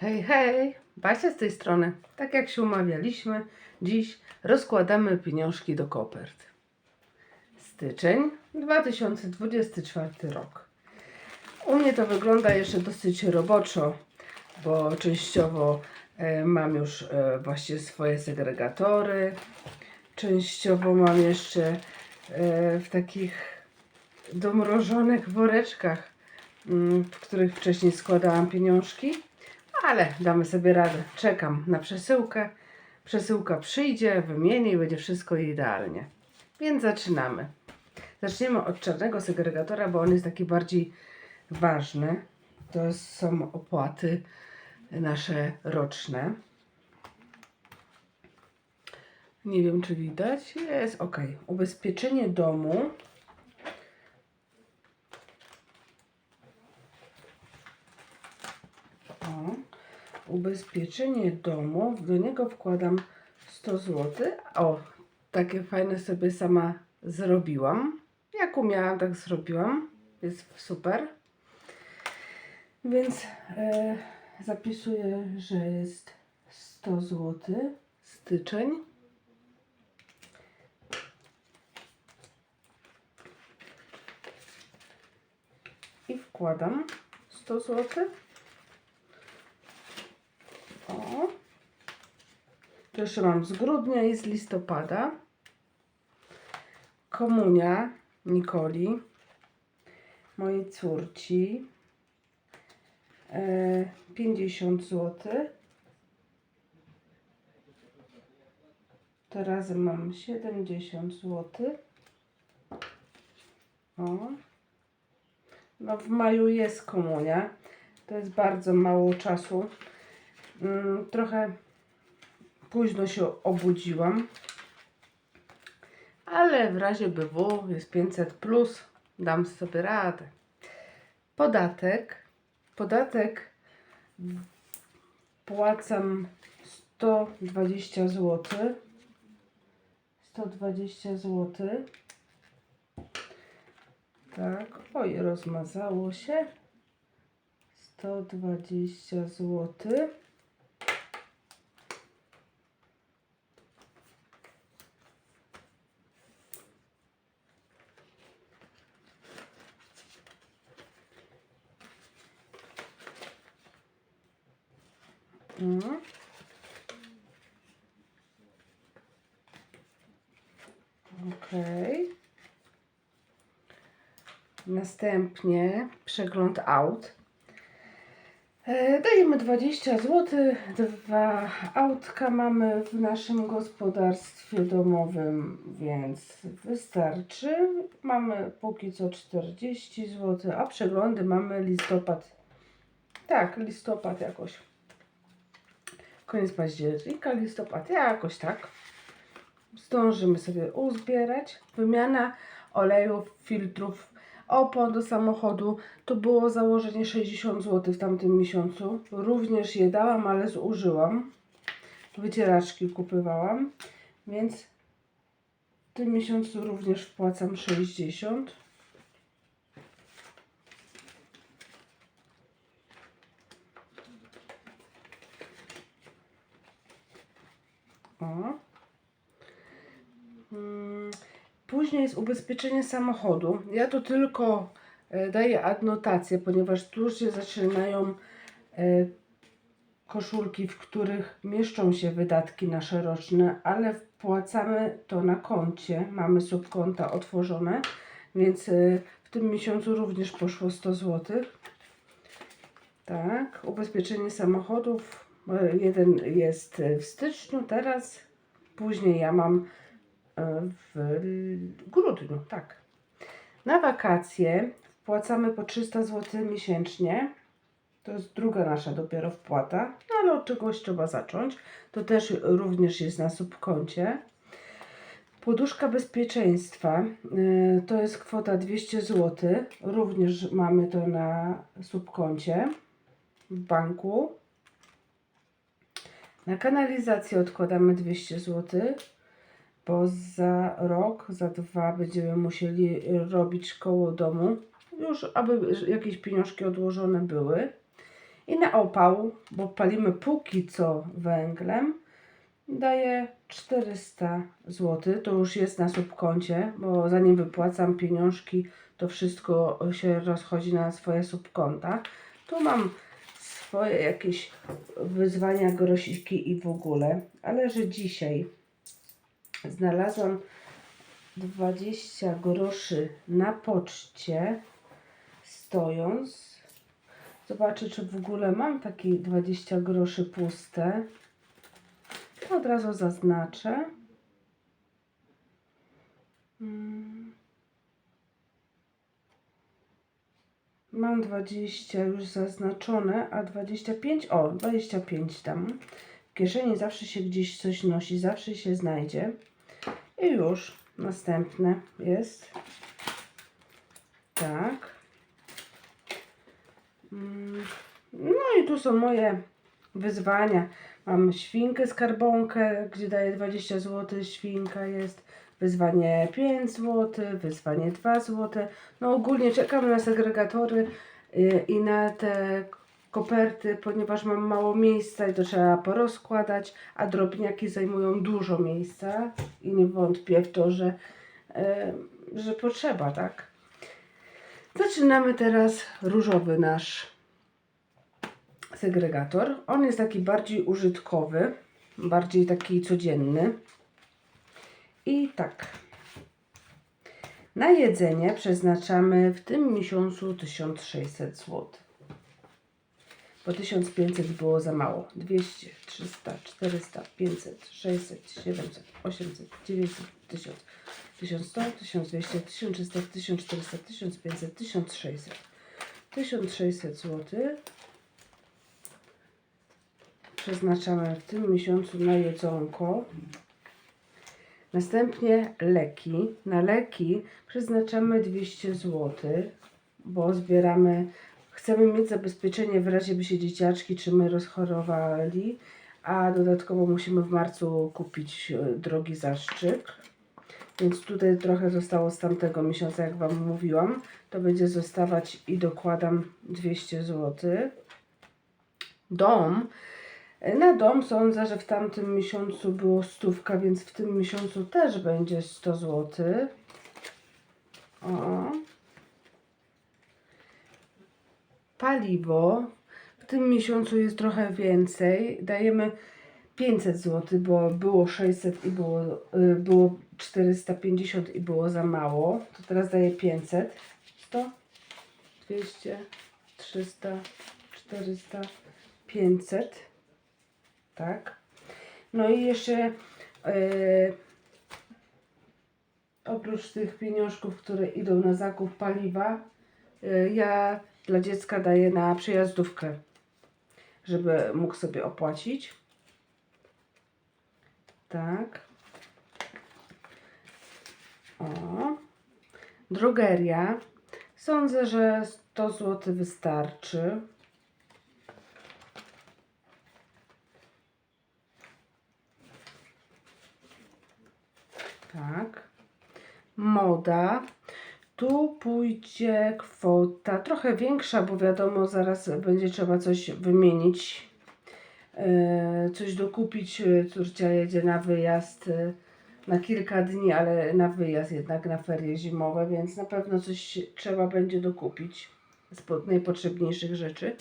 Hej, hej, Basia z tej strony. Tak jak się umawialiśmy, dziś rozkładamy pieniążki do kopert. Styczeń 2024 rok. U mnie to wygląda jeszcze dosyć roboczo, bo częściowo e, mam już e, właśnie swoje segregatory, częściowo mam jeszcze e, w takich domrożonych woreczkach, mm, w których wcześniej składałam pieniążki. Ale damy sobie radę. Czekam na przesyłkę. Przesyłka przyjdzie, wymienię i będzie wszystko idealnie. Więc zaczynamy. Zaczniemy od czarnego segregatora, bo on jest taki bardziej ważny. To są opłaty nasze roczne. Nie wiem, czy widać. Jest ok. Ubezpieczenie domu. O ubezpieczenie domu, do niego wkładam 100 zł. O, takie fajne sobie sama zrobiłam. Jak umiałam, tak zrobiłam. Jest super. Więc e, zapisuję, że jest 100 zł. Styczeń. I wkładam 100 zł. O. To jeszcze mam z grudnia i z listopada. Komunia Nikoli, mojej córci. E, 50 zł. To razem mam 70 zł. O. No w maju jest komunia. To jest bardzo mało czasu. Mm, trochę późno się obudziłam, ale w razie BW jest 500 plus, dam sobie radę. Podatek. Podatek płacam 120 zł. 120 zł. Tak, oj, rozmazało się. 120 zł. Następnie przegląd aut. E, Dajemy 20 zł. Dwa autka mamy w naszym gospodarstwie domowym, więc wystarczy. Mamy póki co 40 zł, a przeglądy mamy listopad. Tak, listopad jakoś. Koniec października, listopad, jakoś tak. Zdążymy sobie uzbierać. Wymiana olejów, filtrów, opon do samochodu. To było założenie 60 zł w tamtym miesiącu. Również je dałam, ale zużyłam. Wycieraczki kupywałam, więc w tym miesiącu również wpłacam 60. O. Mm, Później jest ubezpieczenie samochodu. Ja tu tylko e, daję adnotację, ponieważ tu się zaczynają e, koszulki, w których mieszczą się wydatki nasze roczne, ale wpłacamy to na koncie. Mamy subkonta otworzone, więc e, w tym miesiącu również poszło 100 zł. Tak, ubezpieczenie samochodów. Jeden jest w styczniu, teraz, później ja mam w grudniu, tak. Na wakacje wpłacamy po 300 zł miesięcznie. To jest druga nasza dopiero wpłata, no ale od czegoś trzeba zacząć. To też również jest na subkoncie. Poduszka bezpieczeństwa y, to jest kwota 200 zł. Również mamy to na subkoncie w banku. Na kanalizację odkładamy 200 zł, bo za rok, za dwa będziemy musieli robić koło domu, już aby jakieś pieniążki odłożone były. I na opał, bo palimy póki co węglem, daję 400 zł. To już jest na subkoncie, bo zanim wypłacam pieniążki, to wszystko się rozchodzi na swoje subkonta. Tu mam swoje jakieś wyzwania, grosiki i w ogóle, ale że dzisiaj znalazłam 20 groszy na poczcie stojąc. Zobaczę, czy w ogóle mam takie 20 groszy puste. Od razu zaznaczę. Mm. Mam 20 już zaznaczone, a 25, o 25 tam. Kieszeni zawsze się gdzieś coś nosi, zawsze się znajdzie. I już następne jest. Tak. Mm, No i tu są moje wyzwania. Mam świnkę skarbonkę, gdzie daję 20 zł. Świnka jest. Wyzwanie 5 zł, wyzwanie 2 zł. No ogólnie czekam na segregatory y, i na te koperty, ponieważ mam mało miejsca i to trzeba porozkładać, a drobniaki zajmują dużo miejsca i nie wątpię w to, że, y, że potrzeba, tak? Zaczynamy teraz różowy nasz segregator. On jest taki bardziej użytkowy, bardziej taki codzienny. I tak. Na jedzenie przeznaczamy w tym miesiącu 1600 zł. Bo 1500 było za mało. 200, 300, 400, 500, 600, 700, 800, 900, 1000, 1100, 1200, 1300, 1400, 1500, 1600. 1600 zł przeznaczamy w tym miesiącu na jedzonko. Następnie leki. Na leki przeznaczamy 200 zł, bo zbieramy, chcemy mieć zabezpieczenie w razie by się dzieciaczki czy my rozchorowali, a dodatkowo musimy w marcu kupić e, drogi zastrzyk. Więc tutaj trochę zostało z tamtego miesiąca, jak Wam mówiłam. To będzie zostawać i dokładam 200 zł. Dom. Na dom sądzę, że w tamtym miesiącu było stówka, więc w tym miesiącu też będzie 100 zł. O. Paliwo. W tym miesiącu jest trochę więcej. Dajemy 500 zł, bo było 600 i było, y, było 450 i było za mało. To teraz daję 500. 100, 200, 300, 400, 500. Tak. No i jeszcze y, oprócz tych pieniążków, które idą na zakup paliwa, y, ja dla dziecka daję na przejazdówkę, żeby mógł sobie opłacić. Tak. O. Drogeria. Sądzę, że 100 zł wystarczy. Tak. Moda. Tu pójdzie kwota trochę większa, bo wiadomo, zaraz będzie trzeba coś wymienić e, coś dokupić. Córcia jedzie na wyjazd e, na kilka dni, ale na wyjazd jednak na ferie zimowe, więc na pewno coś trzeba będzie dokupić z po- najpotrzebniejszych rzeczy.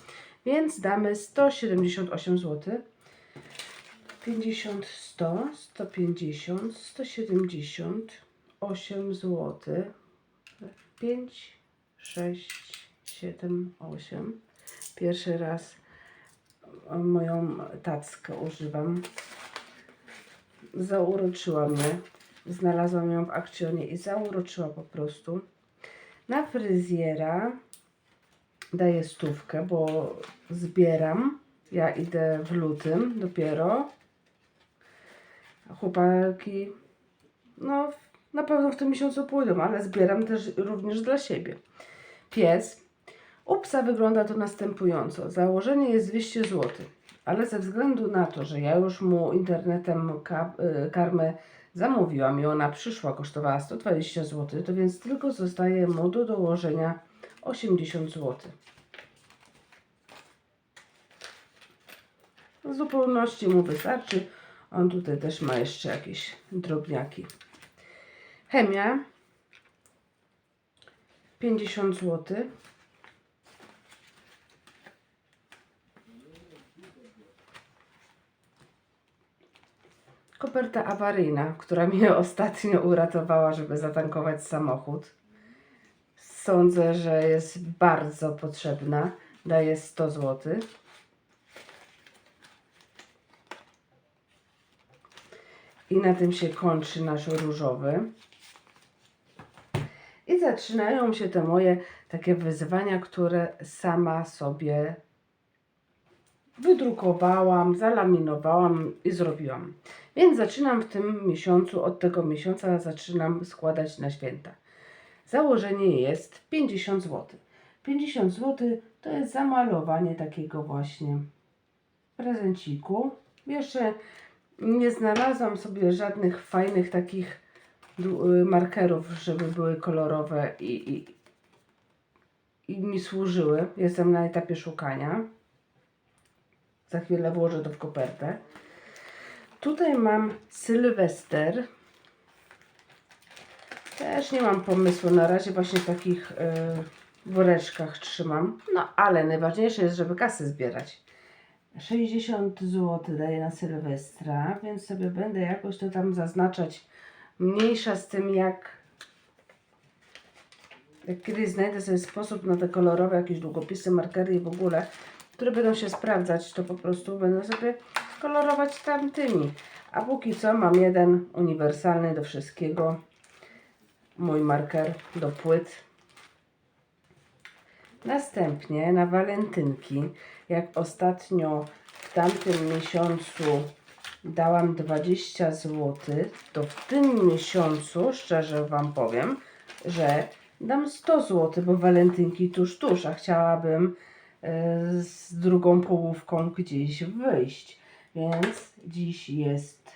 Więc damy 178 zł. 50, 100, 150, 178 zł. 5, 6, 7, 8. Pierwszy raz moją tackę używam. Zauroczyła mnie. Znalazłam ją w akcjonie i zauroczyła po prostu. Na fryzjera daję stówkę, bo zbieram. Ja idę w lutym dopiero. Chłopaki, no na pewno w tym miesiącu pójdą, ale zbieram też również dla siebie. Pies. U psa wygląda to następująco. Założenie jest 200 zł, ale ze względu na to, że ja już mu internetem ka- y, karmę zamówiłam i ona przyszła, kosztowała 120 zł, to więc tylko zostaje mu do dołożenia 80 zł. W zupełności mu wystarczy. On tutaj też ma jeszcze jakieś drobniaki. Chemia 50 zł. Koperta awaryjna, która mnie ostatnio uratowała, żeby zatankować samochód. Sądzę, że jest bardzo potrzebna. Daje 100 zł. I na tym się kończy nasz różowy. I zaczynają się te moje takie wyzwania, które sama sobie wydrukowałam, zalaminowałam i zrobiłam. Więc zaczynam w tym miesiącu, od tego miesiąca zaczynam składać na święta. Założenie jest 50 zł. 50 zł to jest zamalowanie takiego właśnie prezenciku. Jeszcze nie znalazłam sobie żadnych fajnych takich markerów, żeby były kolorowe i, i, i mi służyły. Jestem na etapie szukania. Za chwilę włożę to w kopertę. Tutaj mam Sylwester. Też nie mam pomysłu. Na razie właśnie w takich y, woreczkach trzymam. No ale najważniejsze jest, żeby kasy zbierać. 60 zł daję na Sylwestra, więc sobie będę jakoś to tam zaznaczać. Mniejsza z tym jak jak kiedyś znajdę sobie sposób na te kolorowe jakieś długopisy, markery i w ogóle, które będą się sprawdzać, to po prostu będę sobie kolorować tamtymi. A póki co mam jeden uniwersalny do wszystkiego. Mój marker do płyt. Następnie na walentynki, jak ostatnio w tamtym miesiącu dałam 20 zł, to w tym miesiącu, szczerze Wam powiem, że dam 100 zł, bo walentynki tuż, tuż, a chciałabym e, z drugą połówką gdzieś wyjść. Więc dziś jest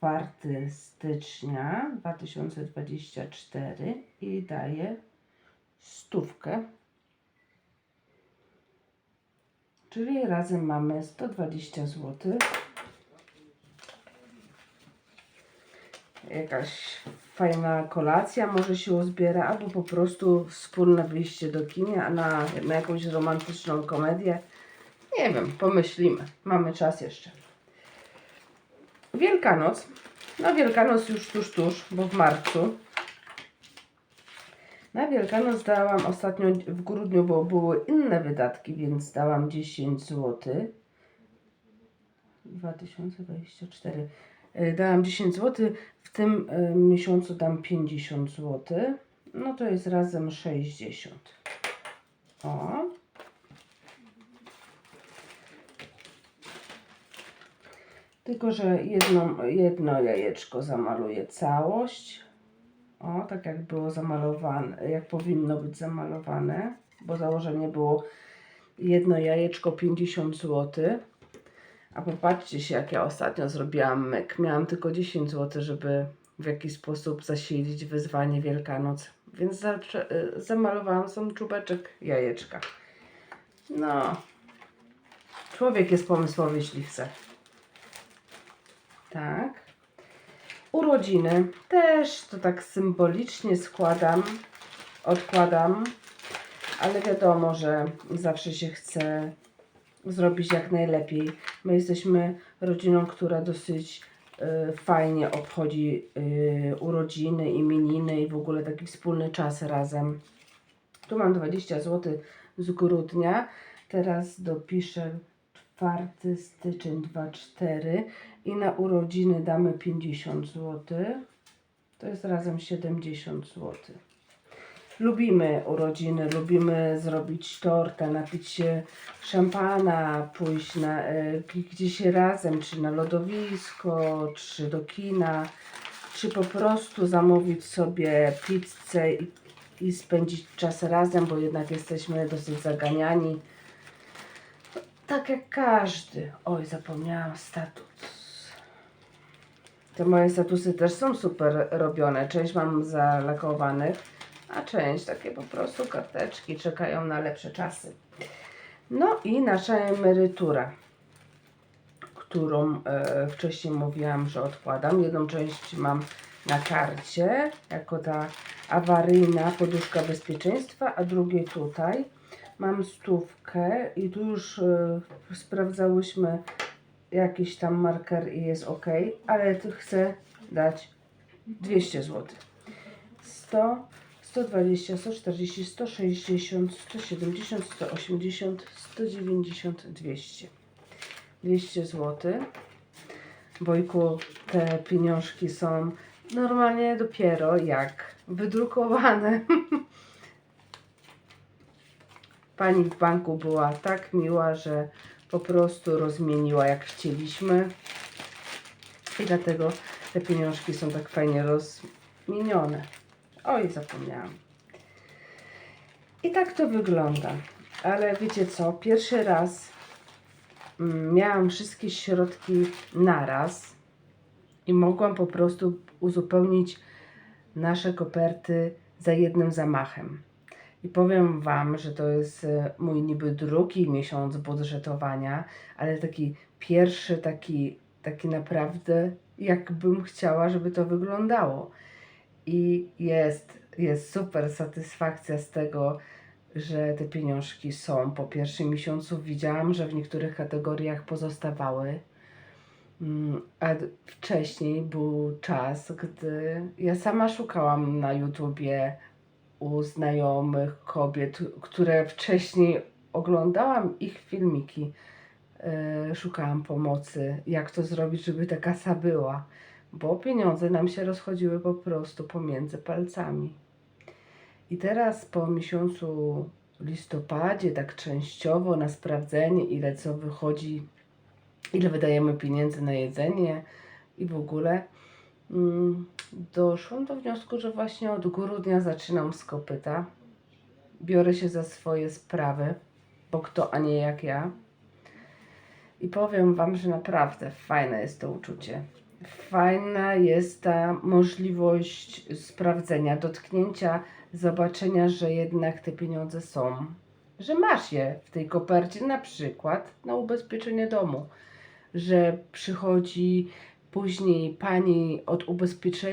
4 stycznia 2024 i daję stówkę. Czyli razem mamy 120 zł. Jakaś fajna kolacja może się uzbiera, albo po prostu wspólne wyjście do kina na, na jakąś romantyczną komedię. Nie wiem, pomyślimy. Mamy czas jeszcze. Wielkanoc. No Wielkanoc już tuż, tuż, bo w marcu. Na Wielkanoc dałam ostatnio w grudniu, bo były inne wydatki, więc dałam 10 zł. 2024. Y, Dałam 10 zł, w tym y, miesiącu dam 50 zł. No to jest razem 60. O. Tylko, że jedno, jedno jajeczko zamaluję całość. O, tak jak było zamalowane, jak powinno być zamalowane, bo założenie było jedno jajeczko 50 zł. A popatrzcie się, jak ja ostatnio zrobiłam myk. Miałam tylko 10 zł, żeby w jakiś sposób zasilić wyzwanie Wielkanoc. Więc y, zamalowałam sam czubeczek jajeczka. No, człowiek jest pomysłowy, jeśli chce. Tak. Urodziny też to tak symbolicznie składam, odkładam, ale wiadomo, że zawsze się chce zrobić jak najlepiej. My jesteśmy rodziną, która dosyć y, fajnie obchodzi y, urodziny, imieniny i w ogóle taki wspólny czas razem. Tu mam 20 zł z grudnia. Teraz dopiszę 4 styczeń 24 i na urodziny damy 50 zł. To jest razem 70 zł. Lubimy urodziny, lubimy zrobić tortę, napić się szampana, pójść na, g- gdzieś razem, czy na lodowisko, czy do kina, czy po prostu zamówić sobie pizzę i, i spędzić czas razem, bo jednak jesteśmy dosyć zaganiani. Tak jak każdy. Oj, zapomniałam status. Te moje statusy też są super robione. Część mam zalakowanych, a część takie po prostu karteczki czekają na lepsze czasy. No i nasza emerytura. którą e, wcześniej mówiłam, że odkładam. Jedną część mam na karcie, jako ta awaryjna poduszka bezpieczeństwa, a drugie tutaj. Mam stówkę i tu już e, sprawdzałyśmy jakiś tam marker i jest ok, ale chcę dać 200 zł. 100, 120, 140, 160, 170, 180, 190, 200. 200 zł. Wojku, te pieniążki są normalnie dopiero jak wydrukowane. Pani w banku była tak miła, że po prostu rozmieniła jak chcieliśmy. I dlatego te pieniążki są tak fajnie rozmienione. Oj, zapomniałam. I tak to wygląda. Ale wiecie co? Pierwszy raz mm, miałam wszystkie środki naraz i mogłam po prostu uzupełnić nasze koperty za jednym zamachem. I powiem Wam, że to jest e, mój niby drugi miesiąc budżetowania, ale taki pierwszy, taki, taki naprawdę, jakbym chciała, żeby to wyglądało. I jest, jest super satysfakcja z tego, że te pieniążki są. Po pierwszym miesiącu widziałam, że w niektórych kategoriach pozostawały. Mm, A wcześniej był czas, gdy ja sama szukałam na YouTubie u znajomych kobiet, które wcześniej oglądałam ich filmiki. e, Szukałam pomocy, jak to zrobić, żeby ta kasa była, bo pieniądze nam się rozchodziły po prostu pomiędzy palcami. I teraz po miesiącu listopadzie, tak częściowo na sprawdzenie, ile co wychodzi, ile wydajemy pieniędzy na jedzenie i w ogóle, mm, doszłam do wniosku, że właśnie od grudnia zaczynam z kopyta. Biorę się za swoje sprawy, bo kto, a nie jak ja. I powiem Wam, że naprawdę fajne jest to uczucie. Fajna jest ta możliwość sprawdzenia, dotknięcia, zobaczenia, że jednak te pieniądze są, że masz je w tej kopercie, na przykład na ubezpieczenie domu, że przychodzi później pani od, ubezpiecze,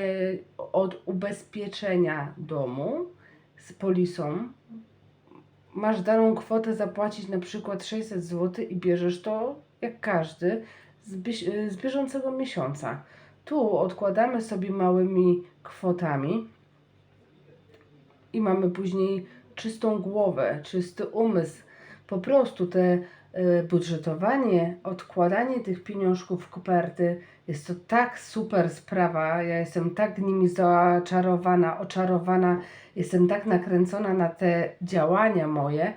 od ubezpieczenia domu z polisą, masz daną kwotę zapłacić na przykład 600 zł i bierzesz to jak każdy z, bieś- z bieżącego miesiąca. Tu odkładamy sobie małymi kwotami i mamy później czystą głowę, czysty umysł. Po prostu te y, budżetowanie, odkładanie tych pieniążków w koperty jest to tak super sprawa. Ja jestem tak nimi zaczarowana, oczarowana, jestem tak nakręcona na te działania moje,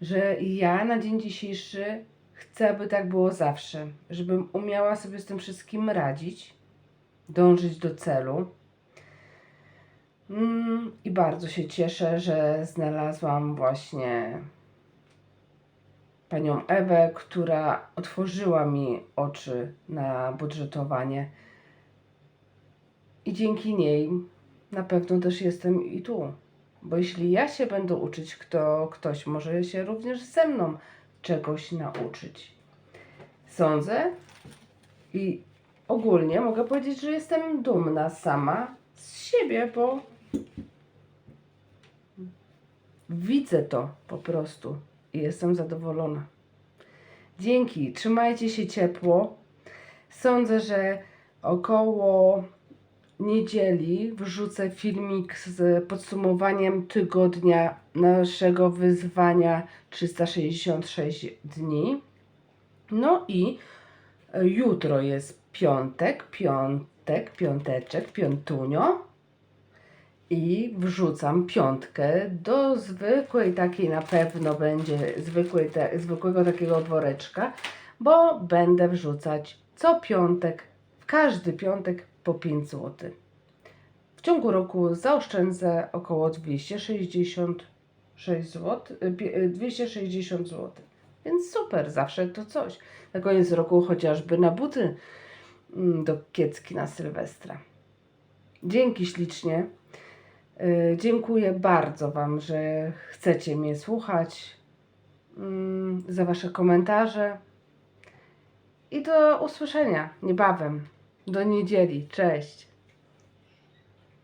że ja na dzień dzisiejszy chcę, aby tak było zawsze, żebym umiała sobie z tym wszystkim radzić, dążyć do celu. Mm, I bardzo się cieszę, że znalazłam właśnie panią Ewę, która otworzyła mi oczy na budżetowanie. I dzięki niej na pewno też jestem i tu. Bo jeśli ja się będę uczyć, kto, ktoś może się również ze mną czegoś nauczyć. Sądzę i ogólnie mogę powiedzieć, że jestem dumna sama z siebie, bo widzę to po prostu i jestem zadowolona. Dzięki, trzymajcie się ciepło. Sądzę, że około niedzieli wrzucę filmik z podsumowaniem tygodnia naszego wyzwania 366 dni. No i e, jutro jest piątek, piątek, piąteczek, piątunio. I wrzucam piątkę do zwykłej takiej na pewno będzie zwykłej te, zwykłego takiego woreczka, bo będę wrzucać co piątek, w każdy piątek po 5 zł. W ciągu roku zaoszczędzę około 266 zł, y, pie- y, 260 zł. Więc super, zawsze to coś. Na koniec roku chociażby na buty mm, do kiecki na Sylwestra. Dzięki ślicznie. Y, Dziękuję bardzo Wam, że chcecie mnie słuchać, mm, za Wasze komentarze i do usłyszenia niebawem. Do niedzieli. Cześć.